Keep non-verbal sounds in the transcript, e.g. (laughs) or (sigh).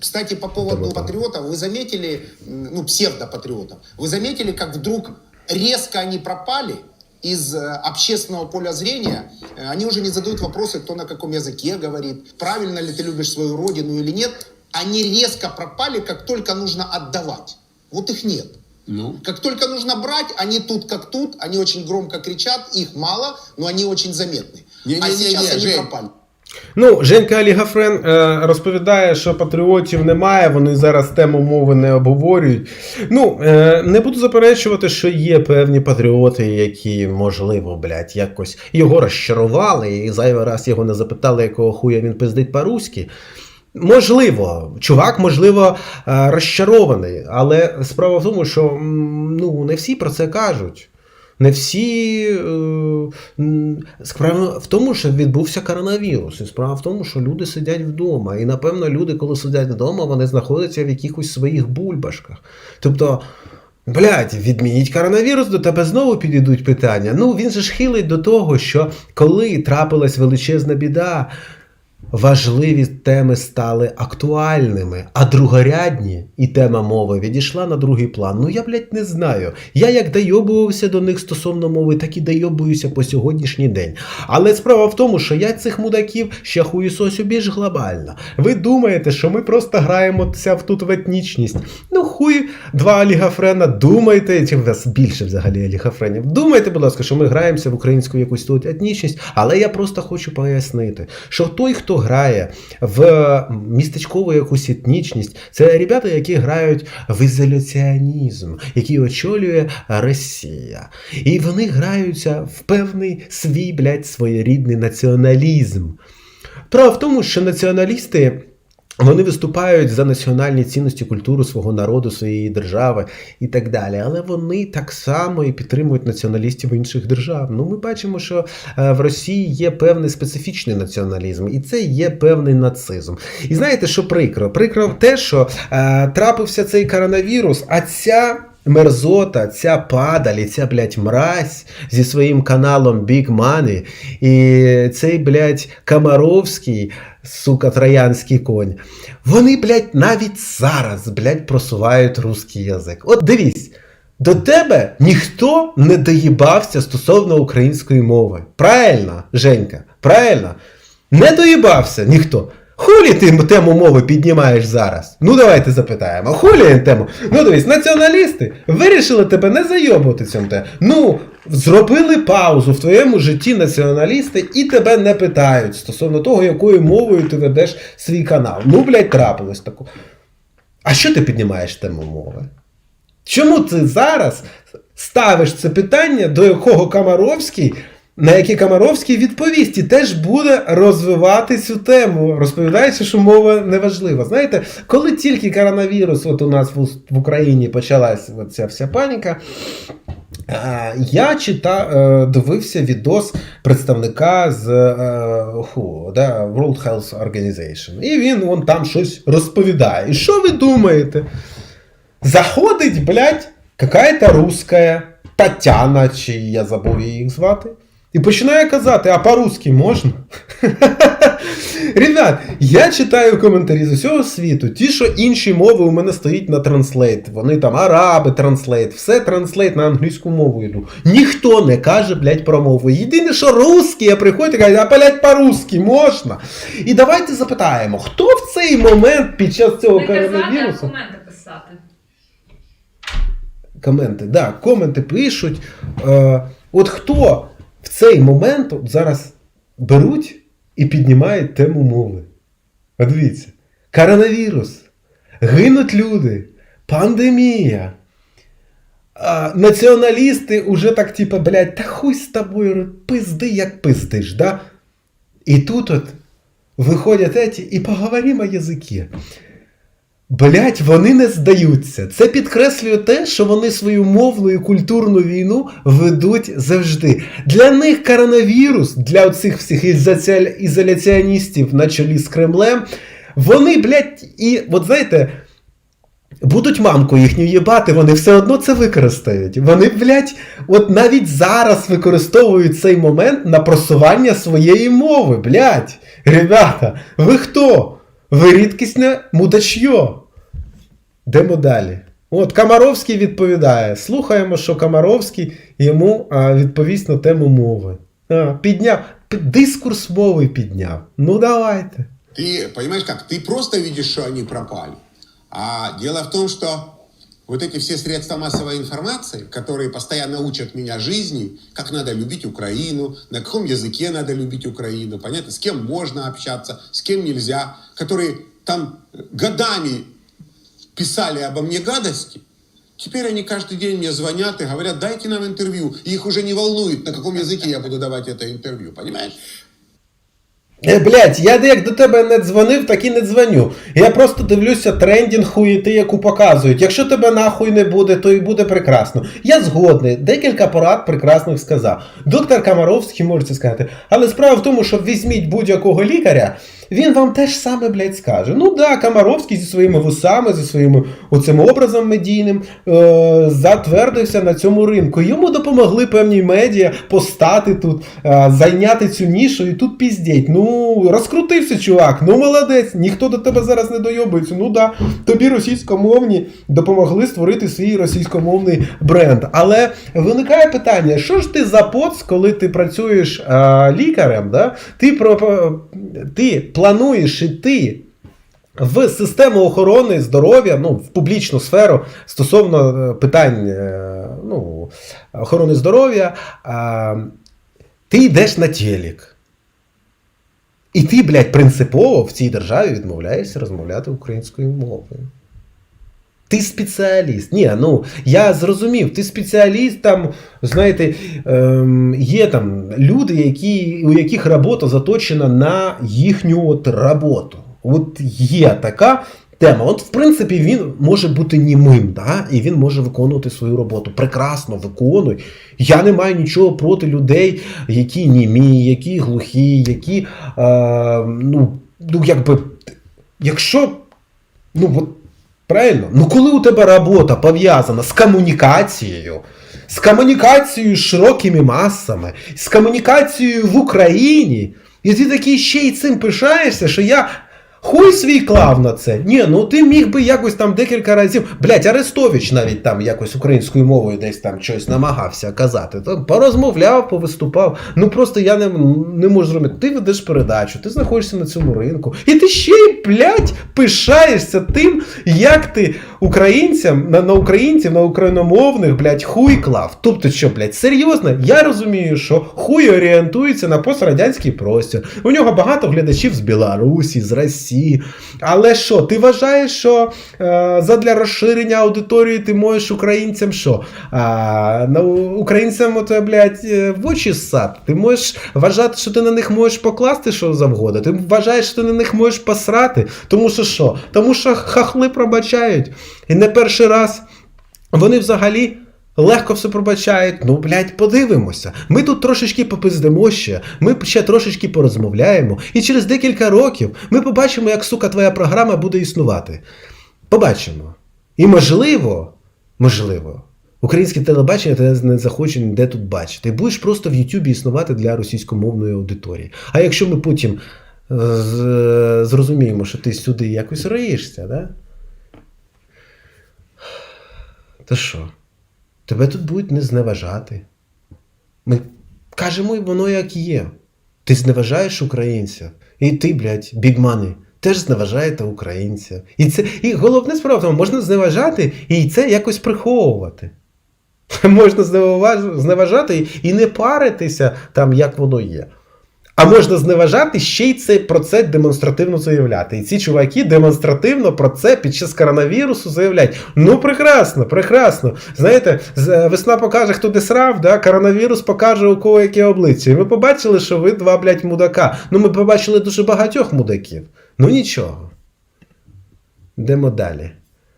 Кстати, по поводу Да-да-да. патриотов, вы заметили, ну, псевдопатриотов, вы заметили, как вдруг резко они пропали из э, общественного поля зрения, Э, они уже не задают вопросы, кто на каком языке говорит, правильно ли ты любишь свою родину или нет. Они резко пропали, как только нужно отдавать. Вот их нет. Ну, Как только нужно брать, они тут как тут, они очень громко кричат, их мало, но они очень заметны. Не-не-не-не, а сейчас они Жень. пропали. Ну, Женька Алігафрен е, розповідає, що патріотів немає, вони зараз тему мови не обговорюють. Ну, е, не буду заперечувати, що є певні патріоти, які, можливо, блядь, якось його розчарували, і зайвий раз його не запитали, якого хуя він пиздить по-руськи. Можливо, чувак, можливо, е, розчарований, але справа в тому, що ну, не всі про це кажуть. Не всі. е, Справа в тому, що відбувся коронавірус. І справа в тому, що люди сидять вдома. І напевно, люди, коли сидять вдома, вони знаходяться в якихось своїх бульбашках. Тобто. Блядь, відмініть коронавірус, до тебе знову підійдуть питання. Ну, він же ж хилить до того, що коли трапилась величезна біда, важливі теми стали актуальними, а другорядні і тема мови відійшла на другий план. Ну я, блядь, не знаю. Я як дойобувався до них стосовно мови, так і дойобуюся по сьогоднішній день. Але справа в тому, що я цих мудаків ще хуїсосю більш глобально. Ви думаєте, що ми просто граємося в тут в етнічність? Ну хуй, два олігофрена, думайте, чи у вас більше взагалі олігофренів. Думайте, будь ласка, що ми граємося в українську якусь тут етнічність, але я просто хочу пояснити, що той, хто грає в містечкову якусь етнічність, це ребята, які грають в ізоляціонізм, який очолює Росія. І вони граються в певний свій, блядь, своєрідний націоналізм. Право в тому, що націоналісти. Вони виступають за національні цінності, культуру свого народу, своєї держави і так далі. Але вони так само і підтримують націоналістів інших держав. Ну, ми бачимо, що е, в Росії є певний специфічний націоналізм, і це є певний нацизм. І знаєте, що прикро? Прикро те, що е, трапився цей коронавірус, а ця. Мерзота, ця падаль, і ця, блядь, мразь зі своїм каналом Big Money, і цей, блядь, Камаровський, сука, троянський конь. Вони, блядь, навіть зараз, блядь, просувають русський язик. От дивись, до тебе ніхто не доїбався стосовно української мови. Правильно, Женька? Правильно? Не доїбався ніхто. Хулі ти тему мови піднімаєш зараз? Ну давайте запитаємо. Хулі тему. Ну дивись, націоналісти вирішили тебе не зайобувати цьому те. Ну, зробили паузу в твоєму житті націоналісти і тебе не питають стосовно того, якою мовою ти ведеш свій канал. Ну, блядь, трапилось таку. А що ти піднімаєш тему мови? Чому ти зараз ставиш це питання, до якого Камаровський, на яке Камаровський відповість, і теж буде розвивати цю тему, розповідаючи, що мова не важлива. Знаєте, коли тільки коронавірус от у нас в, Україні почалась ця вся паніка, е, я читав, е, дивився відос представника з е, ху, да, World Health Organization. І він вон там щось розповідає. І що ви думаєте? Заходить, блядь, какая-то русская Тетяна, чи я забув її звати. І починає казати, а по-русски можна? (laughs) Ребят, я читаю коментарі з усього світу. Ті, що інші мови у мене стоїть на транслейт. Вони там араби транслейт, все транслейт на англійську мову йду. Ніхто не каже, блядь, про мову. Єдине, що русські, я приходять і кажуть, а блядь, по-русски можна. І давайте запитаємо, хто в цей момент під час цього коронавірусу. документи писати. Коменти, да, коменти пишуть. Е, от хто цей момент зараз беруть і піднімають тему мови? От дивіться, коронавірус, гинуть люди, пандемія. А, націоналісти уже так, типа, блядь, та хуй з тобою, пизди, як пиздиш, да? І тут от виходять еті і поговоримо о язикі. Блять, вони не здаються. Це підкреслює те, що вони свою мовну і культурну війну ведуть завжди. Для них коронавірус, для цих всіх ізоляціоністів на чолі з Кремлем, вони, блять, і от знаєте. Будуть мамку їхню їбати, вони все одно це використають. Вони, блядь, от навіть зараз використовують цей момент на просування своєї мови, блядь. Ребята, ви хто? Ви рідкісне мудачьо. Йдемо далі. От Камаровський відповідає. Слухаємо, що Камаровський йому а, відповість на тему мови. А, підняв. П- Дискурс мови підняв. Ну давайте. Ты понимаешь как? Ты просто видишь, что они пропали. А дело в том, что вот эти все средства массовой информации, которые постоянно учат меня жизни, как надо любить Украину, на каком языке надо любить Украину, понятно, с кем можно общаться, с кем нельзя, которые там годами писали обо мне гадости, Теперь они каждый день мне звонят и говорят, дайте нам интервью. И их уже не волнует, на каком языке я буду давать это интервью, понимаешь? Е, блядь, я як до тебе не дзвонив, так і не дзвоню. Я просто дивлюся трендінг хуєти, яку показують. Якщо тебе нахуй не буде, то і буде прекрасно. Я згодний, декілька порад прекрасних сказав. Доктор Камаровський можете сказати. Але справа в тому, що візьміть будь-якого лікаря, він вам теж саме, блядь, скаже. Ну да, Камаровський зі своїми вусами, зі своїм оцим образом медійним е- затвердився на цьому ринку. Йому допомогли певні медіа постати тут, е- зайняти цю нішу і тут піздіть. Ну, розкрутився, чувак, ну молодець, ніхто до тебе зараз не дойобується. Ну да, тобі російськомовні допомогли створити свій російськомовний бренд. Але виникає питання: що ж ти за поц, коли ти працюєш е- лікарем, да? ти, про, ти плануєш іти в систему охорони здоров'я, ну, в публічну сферу стосовно е, питань е, ну, охорони здоров'я, ти йдеш на телек. І ти, блядь, принципово в цій державі відмовляєшся розмовляти українською мовою. Ти спеціаліст. Ні, ну я зрозумів, ти спеціаліст, там, знаєте, ем, є там люди, які, у яких робота заточена на їхню от роботу. От є така тема. От, в принципі, він може бути німим, да? і він може виконувати свою роботу. Прекрасно виконуй. Я не маю нічого проти людей, які німі, які глухі, які, е, ну, ну, якби, якщо, ну, от, Правильно? Ну коли у тебе робота пов'язана з комунікацією, з комунікацією з широкими масами, з комунікацією в Україні, і ти такий ще й цим пишаєшся, що я хуй свій клав на це. Ні, ну ти міг би якось там декілька разів. Блять, Арестович навіть там якось українською мовою десь там щось намагався казати. Там порозмовляв, повиступав. Ну просто я не, не можу зрозуміти. Ти ведеш передачу, ти знаходишся на цьому ринку, і ти ще й, блядь, пишаєшся тим, як ти українцям, на, на українців, на україномовних, блядь, хуй клав. Тобто, що, блядь, серйозно, я розумію, що хуй орієнтується на пострадянський простір. У нього багато глядачів з Білорусі, з Росії. Але що, ти вважаєш, що е, задля розширення аудиторії ти можеш українцям що? А, на, українцям, от, блядь, е, в очі ссати. Ти можеш вважати, що ти на них можеш покласти що завгодно. Ти вважаєш, що ти на них можеш посрати. Тому що що? Тому що хахли пробачають. І не перший раз вони взагалі. Легко все пробачають. Ну, блядь, подивимося. Ми тут трошечки попиздимо ще, ми ще трошечки порозмовляємо, і через декілька років ми побачимо, як сука твоя програма буде існувати. Побачимо. І можливо, можливо, українське телебачення тебе не захоче ніде тут бачити. І будеш просто в Ютубі існувати для російськомовної аудиторії. А якщо ми потім е, зрозуміємо, що ти сюди якось риєшся, да? То що? Тебе тут будуть не зневажати. Ми кажемо і воно як є. Ти зневажаєш українця. І ти, блядь, бігмани, теж зневажаєте українця. І це і головне справа тому, можна зневажати і це якось приховувати. (laughs) Можна зневажати і не паритися там, як воно є. А можна зневажати ще й це про це демонстративно заявляти. І ці чуваки демонстративно про це під час коронавірусу заявляють. Ну, прекрасно, прекрасно. Знаєте, весна покаже, хто де срав, да? коронавірус покаже, у кого яке обличчя. І ми побачили, що ви два, блядь, мудака. Ну, ми побачили дуже багатьох мудаків. Ну нічого. Йдемо далі.